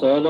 ਸਲੋਕ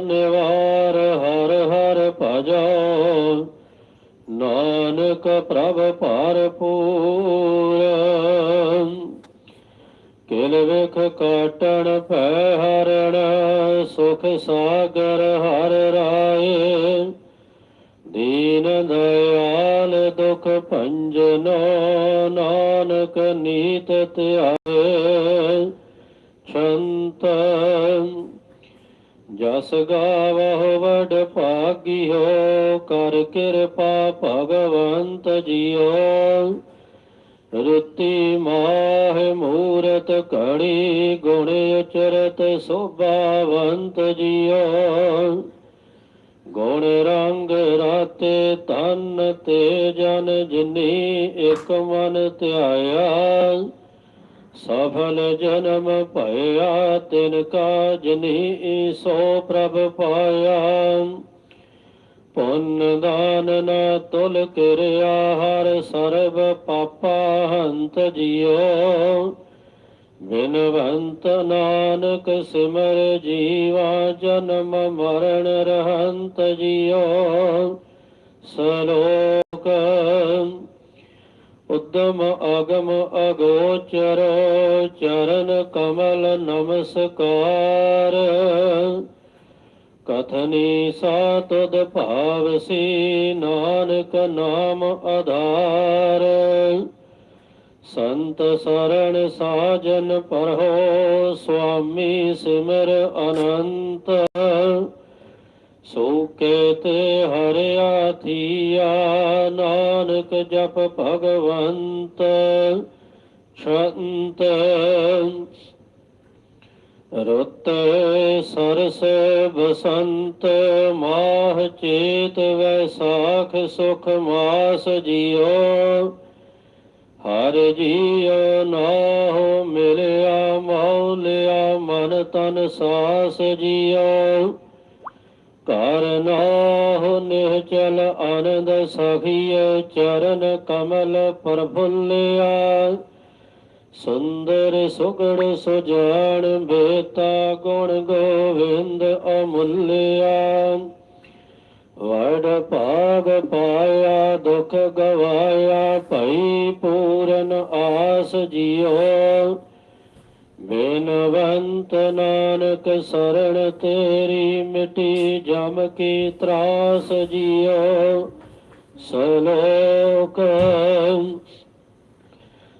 ਨਿਵਾਰ ਹਰ ਹਰ ਭਜੋ। ਨਾਨਕ ਪ੍ਰਭ ਭਰਪੂਰ। ਕਿਲ ਵਿਖ ਕਾਟਣ ਭੈ ਹਰਣ, ਸੁਖ ਸਾਗਰ ਹਰ ਰਾਏ। ਦੀਨ ਦਇਆਲ ਦੁਖ ਭੰਜਨੋ ਨਾਨਕ ਨੀਤ ਧਿਆਏ। ਛੰਤ ਜਸ ਗਾਵਹੁ ਵਡ ਭਾਗਿਓ ਕਰ ਕਿਰਪਾ ਭਗਵੰਤ ਜੀਓ ਰੁੱਤੀ ਮਾਹ ਮੂਰਤ ਘੜੀ ਗੁਣ ਉਚਰਤ ਸੋਭਾਵੰਤ ਜੀਓ ਗੁਣ ਰੰਗ ਰਾਤੇ ਤਨ ਤੇ ਜਨ ਜਿਨੀ ਇਕ ਮਨ ਧਿਆਇਆ ਸਫਲ ਜਨਮ ਭਇਆ, ਤਿਨ ਕਾ ਜਿਨੀ ਸੋ ਪ੍ਰਭ ਪਾਇਆ। ਪੁੰਨ ਦਾਨ ਨ ਤੁਲ ਕਿਰਿਆ, ਹਰ ਸਰਬ ਪਾਪਾ ਹੰਤ ਜਿਉ। ਬਿਨਵੰਤ ਨਾਨਕ ਸਿਮਰ ਜੀਵਾ, ਜਨਮ ਮਰਨ ਰਹੰਤ ਜਿਉ। ਸਲੋਕ ਉਦਮ ਅਗਮ ਅਗੋਚਰ, ਚਰਨ ਕਮਲ ਨਮਸਕਾਰ। ਕਥਨੀ ਸਾਤਦ ਭਾਵਸੀ, ਨਾਨਕ ਨਾਮ ਆਧਾਰ। ਸੰਤ ਸਰਣ ਸਾਜਨ ਪਰਹੋ ਸੁਆਮੀ ਸਿਮਰ ਅਨੰਤ। ਸੋਕੇ ਤੇ ਹਰਿਆ ਥੀਆ, ਨਾਨਕ ਜਪ ਭਗਵੰਤ ਸ਼ੰਤ ਰੁੱਤ ਸਰਸ ਬਸੰਤ, ਮਾਹ ਚੇਤ ਵੈਸਾਖ ਸੁਖ ਮਾਸ ਜਿਓ ਹਰ ਜੀਉ ਨਾਹੁ ਮਿਲਿਆ ਮੌਲਿਆ ਮਨ ਤਨ ਸਾਸ ਜੀਉ ਕਰ ਨਾਹੁ ਨਿਹਚਲ ਆਨੰਦ ਸਖੀਏ ਚਰਨ ਕਮਲ ਪ੍ਰਫੁੱਲਿਆ। ਸੁੰਦਰ ਸੁਗੜ ਸੁਜਾਨ ਬੇਤਾ ਗੁਣ ਗੋਵਿੰਦ ਅਮੁੱਲਿਆ। ਵੜ ਭਾਗ ਪਾਇਆ, ਦੁਖ ਗਵਾਇਆ, ਭਈ ਪੂਰਨ ਆਸ ਜਿਉ ਬਿਨਵੰਤ ਨਾਨਕ ਸਰਣ ਤੇਰੀ ਮਿਟੀ ਜਮ ਕੀ ਤਰਾਸ ਜਿਉ ਸਲੋਕ।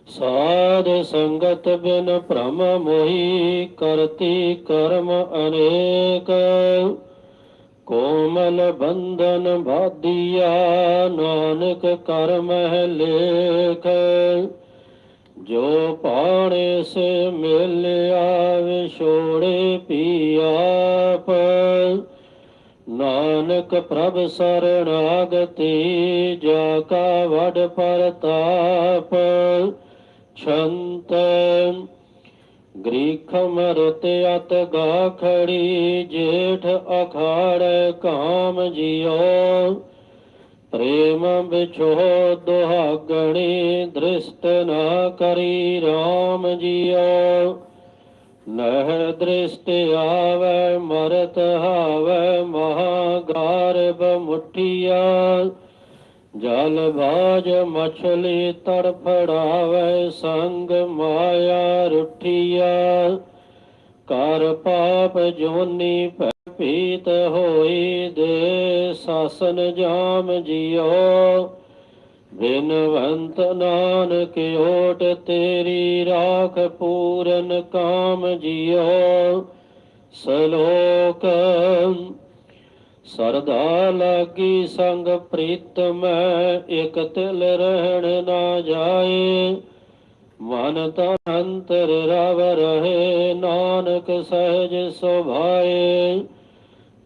ਸਾਧ ਸੰਗਤ ਬਿਨ ਭ੍ਰਮ ਮੋਹੀ ਕਰਤੀ ਕਰਮ ਅਨੇਕ। ਕੋਮਲ ਬੰਧਨ ਬਾਧਿਆ ਨਾਨਕ ਕਰਮ ਹੈ ਲੇਖ। ਜੋ ਪਾਣੇ ਸੇ ਮਿਲਿਆ ਵਿਛੋੜੇ ਪੀਆਪ ਨਾਨਕ ਪ੍ਰਭ ਸਰਣਾਗਤੀ, ਜਾ ਕਾ ਵਡ ਪ੍ਰਤਾਪ। ਛੰਤ ਗ੍ਰੀਖ ਮਰਤ ਅਤ ਗਾਖੜੀ, ਜੇਠ ਅਖਾੜ ਕਾਮ ਜਿਉ। ਪ੍ਰੇਮ ਵਿਛੋ ਦੁਹਾਗਣੀ ਦ੍ਰਿਸ਼ਟ ਨਾ ਕਰੀ RAM ਜਿਉ ਨਹਿ ਦ੍ਰਿਸ਼ਟ ਆਵੈ, ਮਰਤ ਹਾਵੈ ਮਹਾ ਗਾਰਬ ਮੁਠੀਆ। ਜਲ ਬਾਜ ਮਛਲੀ ਤੜਫੜਾਵੇ, ਸੰਗ ਮਾਇਆ ਰੁਠੀਆ। ਕਰ ਪਾਪ ਜੋਨੀ ਭੀਤ ਹੋਈ ਦੇ ਸਾਸਨ ਜਾਮ ਜਿਉ ਬਿਨਵੰਤ ਨਾਨਕ ਓਟ ਤੇਰੀ ਰਾਖ ਪੂਰਨ ਕਾਮ ਜਿਉ ਸਲੋਕ, ਸਰਦਾ ਲਾਗੀ ਸੰਗ ਮੈਂ ਇਕ ਤਿਲ ਰਹਿਣ ਨਾ ਜਾਏ। ਮਨ ਤਨ ਅੰਤਰ ਰਵ ਰਹੇ ਨਾਨਕ ਸਹਿਜ ਸੁਭਾਏ।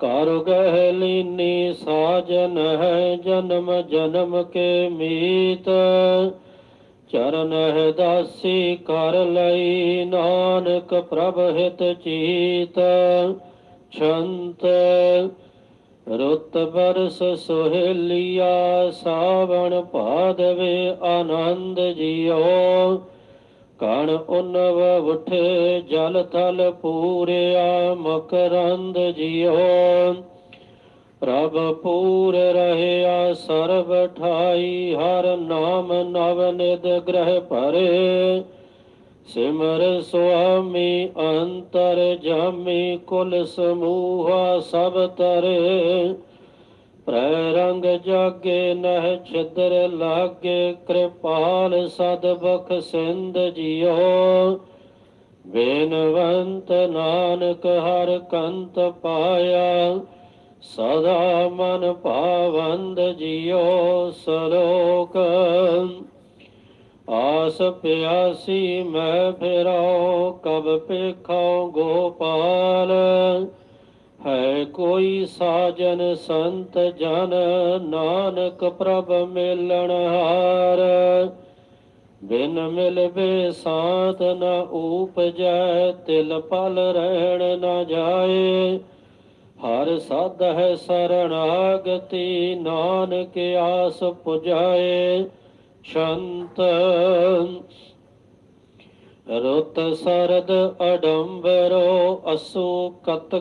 ਕਰ ਗਹਿ ਲੀਨੀ ਸਾਜਨ ਹੈ, ਜਨਮ ਜਨਮ ਕੇ ਮੀਤ। ਚਰਨ ਹੈ ਦਾਸੀ ਕਰ ਲਈ, ਨਾਨਕ ਪ੍ਰਭ ਹਿਤ ਚੀਤ। ਛੰਤ ਰੁੱਤ ਬਰਸ ਸੋਹਲਿਆ, ਸਾਵਣ ਭਾਦਵੇ ਆਨੰਦ ਜਿਉ। ਕਣ ਉਨਵ ਉਠੇ ਜਲ ਥਲ ਪੂਰਿਆ ਮਕਰੰਦ ਜਿਉ। ਪ੍ਰਭ ਪੂਰ ਰਹਿਆ ਸਰਬ ਠਾਈ, ਹਰ ਨਾਮ ਨਵ ਨਿਦ ਗ੍ਰਹਿ ਭਰੇ। ਸਿਮਰ ਸੁਆਮੀ ਅੰਤਰ ਜਾਮੀ ਕੁਲ ਸਮੂਹਾ ਸਭ ਤਰੇ। ਪ੍ਰੈ ਰੰਗ ਜਾਗੇ ਨਹਿ ਛਿਦਰ ਲਾਗੇ, ਕਿਰਪਾਲ ਸਦ ਬਖ ਸਿੰਧ ਜਿਉ। ਬੇਨਵੰਤ ਨਾਨਕ ਹਰ ਕੰਤ ਪਾਇਆ, ਸਦਾ ਮਨ ਭਾਵੰਦ ਜਿਉ ਸਲੋਕ। ਆਸ ਪਿਆਸੀ ਮੈਂ ਫਿਰਾਉ, ਕਬ ਪੇਖਾਉ ਗੋਪਾਲ। ਕੋਈ ਸਾਜਨ ਸੰਤ ਜਨ ਨਾਨਕ ਪ੍ਰਭ ਮਿਲਣ ਹਾਰ। ਬਿਨ ਮਿਲਵੇ ਸਾਤ ਨ ਊਪਜੈ ਤਿਲ ਪਲ ਰਹਿਣ ਨ ਜਾਏ। ਹਰ ਸਾਧ ਹੈ ਸਰਣਾਗਤੀ, ਨਾਨਕ ਆਸ ਪੁਜਾਏ। ਸ਼ੰਤ ਰੁੱਤ ਸਰਦ ਅਡੰਬਰੋ ਅਸੂ ਕਤ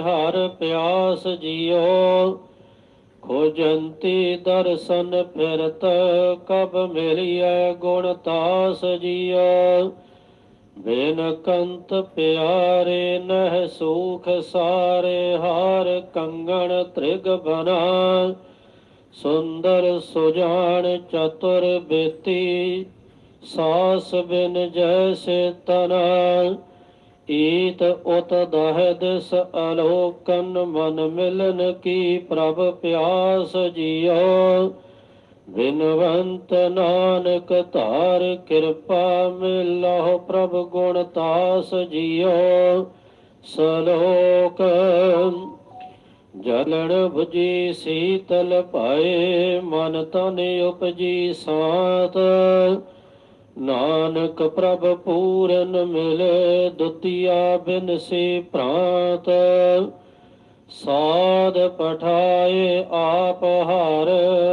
ਹਰ ਪਿਆਸ ਜਿਉ ਖੋਜੰਤੀ ਦਰਸ਼ਨ ਫਿਰਤ ਕਬ ਮਿਲਿਐ ਗੁਣ ਤਾਸ ਜਿਉ ਬਿਨ ਕੰਤ ਪਿਆਰੇ ਨਹਿ ਸੂਖ ਸਾਰੇ ਹਾਰ ਕੰਗਣ ਤ੍ਰਿਗ ਬਨਾ। ਸੁੰਦਰ ਸੁਜਾਨ ਚਤੁਰ ਬੇਤੀ ਸਾਸ ਬਿਨ ਜੈਸੇ ਤਨਾ, ਈਤ ਉਤ ਦਹਿ ਦਿਸ ਅਲੋਕਨ ਮਨ ਮਿਲਨ ਕੀ ਪ੍ਰਭ ਪਿਆਸ ਜੀਓ। ਬਿਨਵੰਤ ਨਾਨਕ ਧਾਰ ਕਿਰਪਾ ਮਿਲਹੁ ਪ੍ਰਭ ਗੁਣ ਤਾਸ ਜਿਉ ਸਲੋਕ, ਜਲਣ 부ਜੀ ਸੀਤਲ ਪਾਏ ਮਨ ਤਨ ਉਪਜੀ ਸਾਤ। ਨਾਨਕ ਪ੍ਰਭ ਪੂਰਨ ਮਿਲੇ, ਦੁਤੀਆ ਬਿਨ ਸੇ ਪ੍ਰਾਤ। ਸਾਧ ਪਠਾਏ ਆਪ ਹਰ,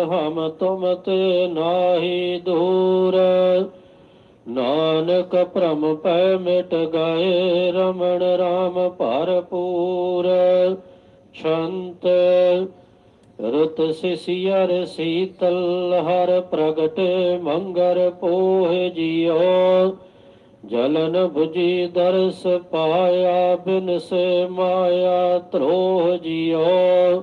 ਹਮ ਤੁਮ ਤੇ ਨਾਹੀ ਦੂਰ। ਨਾਨਕ ਭ੍ਰਮ ਪੈ ਮਿਟ ਗਏ, ਰਮਣ ਰਾਮ ਭਰਪੂਰ। ਛੰਤ ਰੁਤ ਸਿਸਿਅਰ ਸੀਤਲ, ਹਰ ਪ੍ਰਗਟ ਮੰਗਰ ਪੋਹ ਜਿਉ। ਜਲਨ 부ਜੀ ਦਰਸ ਪਾਇਆ ਬਿਨ ਮਾਇਆ ਧਰੋਹ ਜਿਉ।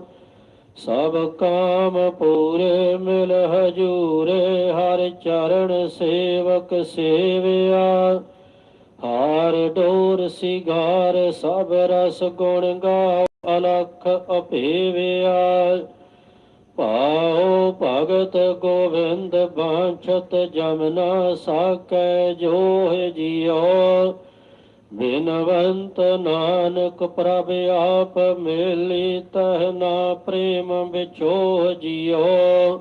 ਸਭ ਕਾਮ ਪੂਰੇ ਮਿਲ ਹਜੂਰੇ, ਹਰ ਚਰਨ ਸੇਵਕ ਸੇਵਿਆ। ਹਾਰ ਡੋਰ ਸਿਗਾਰ, ਸਭ ਰਸ ਗੁਣ ਗਾਓ, ਅਲਖ ਅਭੇਵਿਆ ਪਾਉ ਭਗਤ ਗੋਵਿੰਦ ਬਾਂਛਤ ਜਮਨਾ ਸਾਕੈ ਜੋਹ ਜਿਉ। ਬਿਨਵੰਤ ਨਾਨਕ ਪ੍ਰਭ ਆਪ ਮੇਲੀ ਤਹ ਪ੍ਰੇਮ ਵਿਛੋਹ ਜਿਉ।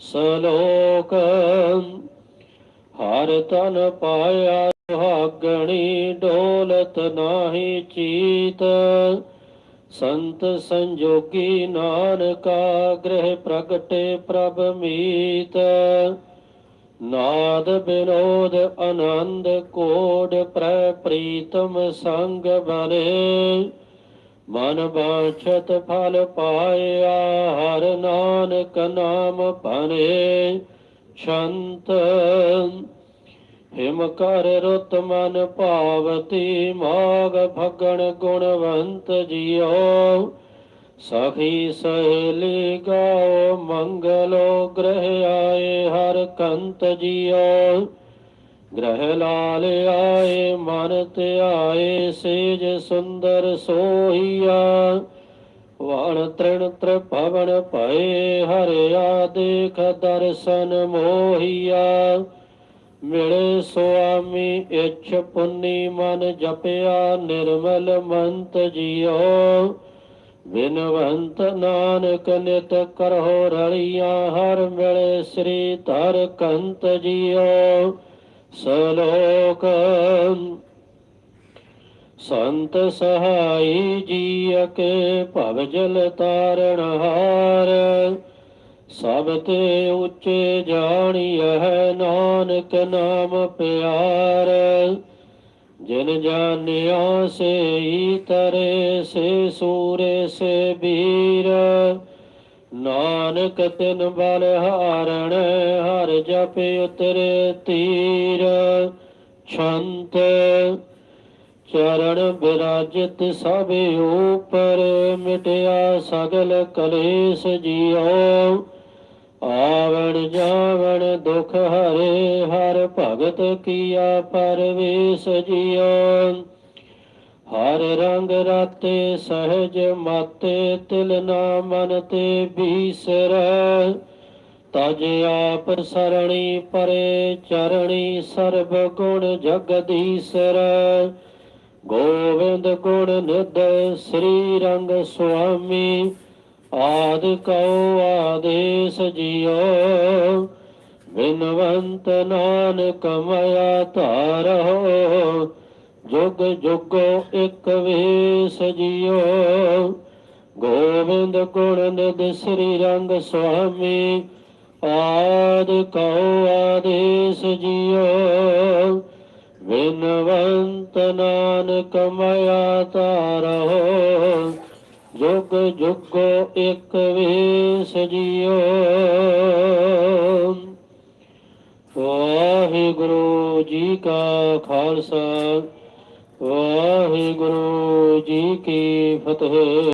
ਸਲੋਕ, ਹਰ ਤਨ ਪਾਇਆ ਸੁਹਾਗਣੀ ਡੋਲਤ ਨਾਹੀ ਚੀਤ। ਸੰਤ ਸੰਜੋਗੀ ਨਾਨਕਾ ਗ੍ਰਹਿ ਪ੍ਰਗਟੇ ਪ੍ਰਭ ਮੀਤ। ਨਾਦ ਬਿਨੋਦ ਆਨੰਦ ਕੋਡ ਪ੍ਰੈ ਪ੍ਰੀਤਮ ਸੰਗ ਬਨੇ। ਮਨ ਬਾਛਤ ਫਲ ਪਾਇਆ ਹਰ ਨਾਨਕ ਨਾਮ ਭਨੇ ਸ਼ੰਤ ਹਿਮ ਕਰ ਰੁਤ ਮਨ ਭਾਵਤੀ, ਮਾਗ ਭਗਣ ਗੁਣਵੰਤ ਜਿਉ ਸਖੀ ਸਹੇਲੀ ਗਾਓ, ਮੰਗਲੋ ਗ੍ਰਹਿ ਆਏ, ਹਰ ਕੰਤ ਜਿਉ ਗ੍ਰਹਿ ਲਾਲ ਆਏ, ਮਨ ਤੇ ਆਏ, ਸੇਜ ਸੁੰਦਰ ਸੋਹੀਆ। ਵਣ ਤ੍ਰਿਣ ਤ੍ਰਿਭਵਨ ਭਏ, ਹਰਿਆ ਦੇਖ ਦਰਸ਼ਨ ਮੋਹੀਆ। ਮਿਲੇ ਸੁਆਮੀ, ਇਛ ਪੁੰਨੀ ਮਨ ਜਪਿਆ, ਨਿਰਮਲ ਮੰਤ ਜੀਓ। ਬਿਨਵੰਤ ਨਾਨਕ ਨਿਤ ਕਰਹੁ ਰਲੀਆਂ, ਹਰ ਮਿਲੇ ਸ੍ਰੀ ਧਰ ਕੰਤ ਜੀਓ। ਸਲੋਕ ਸੰਤ ਸਹਾਈ ਜੀ ਕੇ ਭਵ ਜਲ ਤਾਰਨ ਹਾਰ। ਸਭ ਤੇ ਉੱਚੇ ਜਾਣੀਐ ਨਾਨਕ ਨਾਮ ਪਿਆਰ। ਜਿਨ ਜਾਣਿਆ ਸੇ ਤਰੇ, ਸੇ ਸੂਰੇ, ਸੇ ਬੀਰ। ਨਾਨਕ ਤਿਨ ਬਲ ਹਾਰਣ, ਹਰ ਜਪ ਉਤਰੇ ਤੀਰ। ਛੰਤ ਚਰਨ ਬਿਰਾਜਿਤ ਸਭ ਉਪਰ, ਮਿਟਿਆ ਸਗਲ ਕਲੇਸ਼ ਜੀਓ ਆਵਣ ਜਾਵਣ ਦੁਖ ਹਰੇ, ਹਰ ਭਗਤ ਕੀਆ ਪਰਵੇਸ਼ ਜੀਓ ਹਰ ਰੰਗ ਰਾਤੇ ਸਹਿਜ ਮਾਤੇ, ਤਿਲ ਨਾ ਮਨ ਤੇ ਬੀਸਰੈ। ਤਜ ਆਪ ਸਰਣੀ ਪਰੇ, ਚਰਣੀ ਸਰਬ ਗੁਣ ਜਗਦੀਸਰ। ਗੋਵਿੰਦ ਗੁਣ ਨਿਧ ਸ੍ਰੀ ਰੰਗ ਸੁਆਮੀ ਆਦ ਕਉ ਆਦੇਸ ਜੀਓ ਬਿਨਵੰਤ ਨਾਨਕ ਮਇਆ ਧਾਰੋ ਜੁਗ ਜੁਗ ਇਕ ਵੇਸ ਜੀਓ ਗੋਵਿੰਦ ਗੁਣ ਨਿਧ ਸ੍ਰੀ ਰੰਗ ਸੁਆਮੀ, ਆਦ ਕਉ ਆਦੇਸ ਜੀਓ ਬਿਨਵੰਤ ਨਾਨਕ ਮਇਆ ਤਾਰੋ ਜੁਗ ਜੁਗੋ ਇੱਕ ਵੇਸ ਜੀਓ। ਵਾਹਿਗੁਰੂ ਜੀ ਕਾ ਖਾਲਸਾ ਵਾਹਿਗੁਰੂ ਜੀ ਕੀ ਫਤਿਹ।